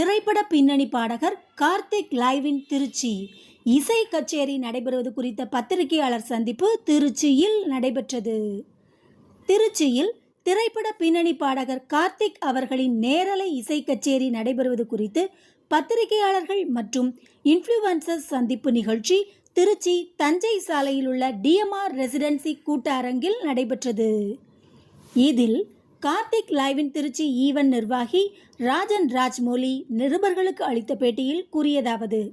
திரைப்பட பின்னணி பாடகர் கார்த்திக் லைவின் திருச்சி. இசை கச்சேரி நடைபெறுவது குறித்த பத்திரிகையாளர் சந்திப்பு திருச்சியில் நடைபெற்றது. திருச்சியில் திரைப்பட பின்னணி பாடகர் கார்த்திக் அவர்களின் நேரலை இசை கச்சேரி நடைபெறுவது குறித்து பத்திரிகையாளர்கள் மற்றும் இன்ஃப்ளூவன்சர்ஸ் சந்திப்பு நிகழ்ச்சி திருச்சி தஞ்சை சாலையில் உள்ள டிஎம்ஆர் ரெசிடென்சி கூட்ட அரங்கில் நடைபெற்றது. இதில் கார்த்திக் லைவின் திருச்சி ஈவன் நிர்வாகி ராஜன் ராஜ்மௌலி நிருபர்களுக்கு அளித்த பேட்டியில் கூறியதாவது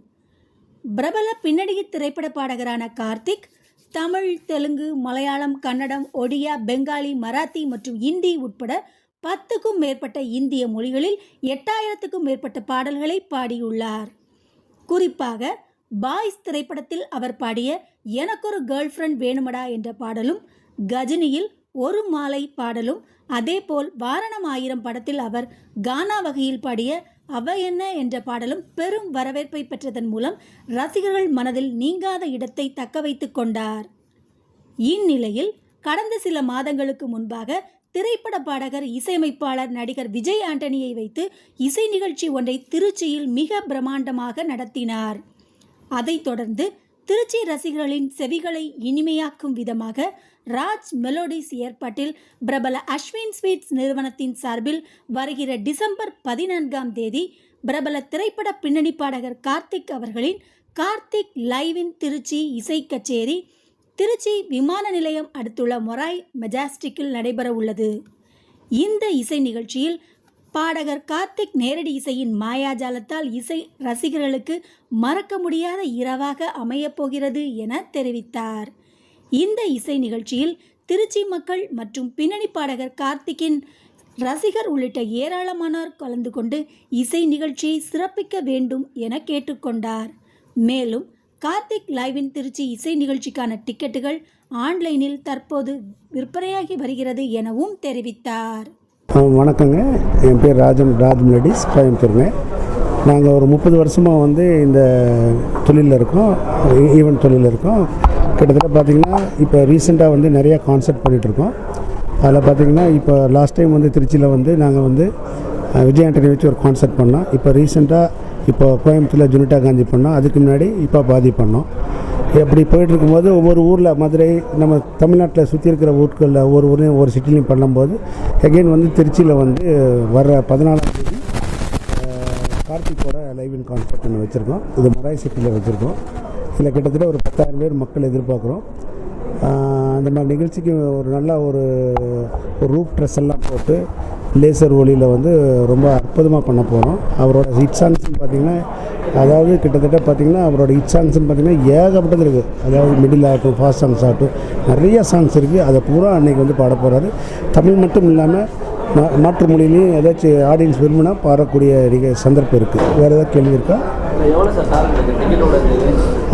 பிரபல பின்னணி திரைப்பட பாடகரான கார்த்திக் தமிழ் தெலுங்கு மலையாளம் கன்னடம் ஒடியா பெங்காலி மராத்தி மற்றும் இந்தி உட்பட பத்துக்கும் மேற்பட்ட இந்திய மொழிகளில் எட்டாயிரத்துக்கும் மேற்பட்ட பாடல்களை பாடியுள்ளார். குறிப்பாக பாய்ஸ் திரைப்படத்தில் அவர் பாடிய எனக்கொரு கேர்ள் ஃப்ரெண்ட் வேணுமடா என்ற பாடலும் கஜினியில் ஒரு மாலை பாடலும் அதேபோல் வாரணம் ஆயிரம் படத்தில் அவர் கானா வகையில் பாடிய அவ என்ன என்ற பாடலும் பெரும் வரவேற்பை பெற்றதன் மூலம் ரசிகர்கள் மனதில் நீங்காத இடத்தை தக்க வைத்து கொண்டார். இந்நிலையில் கடந்த சில மாதங்களுக்கு முன்பாக திரைப்பட பாடகர் இசையமைப்பாளர் நடிகர் விஜய் ஆண்டனியை வைத்து இசை நிகழ்ச்சி ஒன்றை திருச்சியில் மிக பிரமாண்டமாக நடத்தினார். அதைத் தொடர்ந்து திருச்சி ரசிகர்களின் செவிகளை இனிமையாக்கும் விதமாக ராஜ் மெலோடிஸ் ஏற்பாட்டில் பிரபல அஸ்வின் ஸ்வீட்ஸ் நிறுவனத்தின் சார்பில் வருகிற டிசம்பர் பதினான்காம் தேதி பிரபல திரைப்பட பின்னணி பாடகர் கார்த்திக் அவர்களின் கார்த்திக் லைவின் திருச்சி இசை கச்சேரி திருச்சி விமான நிலையம் அடுத்துள்ள மொராய் மெஜாஸ்டிக்கில் நடைபெற உள்ளது. இந்த இசை நிகழ்ச்சியில் பாடகர் கார்த்திக் நேரடி இசையின் மாயாஜாலத்தால் இசை ரசிகர்களுக்கு மறக்க முடியாத இரவாக அமையப்போகிறது என தெரிவித்தார். இந்த இசை நிகழ்ச்சியில் திருச்சி மக்கள் மற்றும் பின்னணி பாடகர் கார்த்திக்கின் ரசிகர் உள்ளிட்ட ஏராளமானோர் கலந்து கொண்டு இசை நிகழ்ச்சியை சிறப்பிக்க வேண்டும் என கேட்டுக்கொண்டார். மேலும் கார்த்திக் லைவின் திருச்சி இசை நிகழ்ச்சிக்கான டிக்கெட்டுகள் ஆன்லைனில் தற்போது விற்பனையாகி வருகிறது எனவும் தெரிவித்தார். ஆ, வணக்கங்க. என் பேர் ராஜன் ராஜ் லேடிஸ் கோயம்புத்தூருங்க. நாங்கள் ஒரு முப்பது வருஷமாக வந்து இந்த தொழிலில் இருக்கோம் ஈவெண்ட் தொழிலில் இருக்கோம். கிட்டத்தட்ட பார்த்திங்கன்னா இப்போ ரீசெண்டாக வந்து நிறையா கான்சர்ட் பண்ணிகிட்ருக்கோம் அதில் பார்த்திங்கன்னா இப்போ லாஸ்ட் டைம் வந்து திருச்சியில் வந்து நாங்கள் வந்து விஜயாண்டனி வச்சு ஒரு கான்சர்ட் பண்ணோம். இப்போ ரீசெண்டாக இப்போ கோயம்புத்தூரில் ஜுனிட்டா காந்தி பண்ணோம். அதுக்கு முன்னாடி இப்போ பாதி பண்ணோம். இப்படி போயிட்டுருக்கும்போது ஒவ்வொரு ஊரில் மதுரை நம்ம தமிழ்நாட்டில் சுற்றி இருக்கிற ஊர்களில் ஒவ்வொரு ஊர்லேயும் ஒவ்வொரு சிட்டிலையும் பண்ணும்போது எகெயின் வந்து திருச்சியில் வந்து வர்ற பதினாலாம் தேதி அஹ், கார்த்திக்கோட லைவ் இன் கான்சர்ட் ஒன்று வச்சுருக்கோம். இது மராய் சிட்டியில் வச்சுருக்கோம். இதில் கிட்டத்தட்ட ஒரு பத்தாயிரம் பேர் மக்கள் எதிர்பார்க்குறோம். அந்த மாதிரி நிகழ்ச்சிக்கு ஒரு நல்ல ஒரு ஒரு ரூப் ட்ரெஸ் எல்லாம் போட்டு லேசர் ஒளியில் வந்து ரொம்ப அற்புதமாக பண்ண போகிறோம் அவரோட ஹிட் சாங்ஸ்னு பார்த்தீங்கன்னா அதாவது கிட்டத்தட்ட பார்த்தீங்கன்னா அவரோட ஹிட் சாங்ஸ்னு பார்த்தீங்கன்னா ஏகப்பட்டது இருக்குது அதாவது மிடில் ஆகட்டும் ஃபாஸ்ட் சாங்ஸ் ஆகட்டும் நிறைய சாங்ஸ் இருக்குது அதை பூரா அன்னைக்கு வந்து பாட போகிறாரு தமிழ் மட்டும் இல்லாமல் மாற்று மொழியிலையும் ஏதாச்சும் ஆடியன்ஸ் விரும்பினா பாடக்கூடிய சந்தர்ப்பம் இருக்குது வேறு ஏதாவது கேள்வி இருக்கா?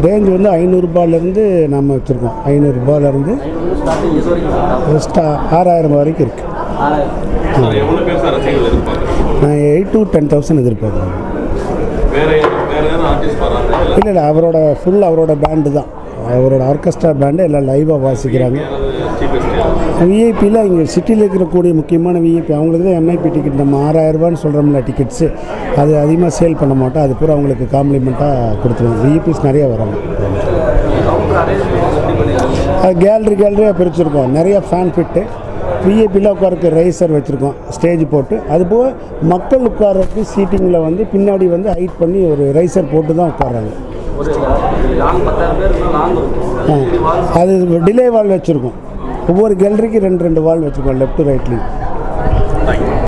ரேஞ்ச் வந்து ஐநூறுரூபாலேருந்து நம்ம வச்சுருக்கோம். ஐநூறுரூபாலேருந்து ஸ்டா ஆறாயிரம் வரைக்கும் இருக்குது நான் எயிட் டு டென் தௌசண்ட் எதிர்பார்க்குறேன். வேற வேற ஏதாவது ஆர்டிஸ்ட் வராங்க இல்லை இல்லை இல்லை அவரோட ஃபுல் அவரோட பேண்டு தான். அவரோட ஆர்கெஸ்ட்ரா பேண்டு எல்லாம் லைவாக வாசிக்கிறாங்க. விஐபியில் இங்கே சிட்டியில் இருக்கக்கூடிய முக்கியமான விஐபி அவங்களுக்கு தான் எம்ஐபி டிக்கெட் நம்ம ஆறாயிரரூபான்னு சொல்கிறோம்ல டிக்கெட்ஸு அது அதிகமாக சேல் பண்ண மாட்டோம். அது பூரா அவங்களுக்கு காம்ப்ளிமெண்ட்டாக கொடுத்துருவோம். விஐபிஸ் நிறைய வராங்க. அது கேலரி கேலரியாக பிரிச்சிருக்கோம். நிறைய ஃபேன் ஃபிட்டு விஐபியில் உட்காரக்கு ரைசர் வச்சுருக்கோம். ஸ்டேஜ் போட்டு. அதுபோக மக்கள் உட்காரக்கு சீட்டிங்கில் வந்து பின்னாடி வந்து ஹைட் பண்ணி ஒரு ரைசர் போட்டு தான் உட்காராங்க. அது டிலே வால் வச்சுருக்கோம். ஒவ்வொரு கேலரிக்கும் ரெண்டு ரெண்டு வால் வச்சுருக்கோம் லெஃப்ட் ரைட்லேயும்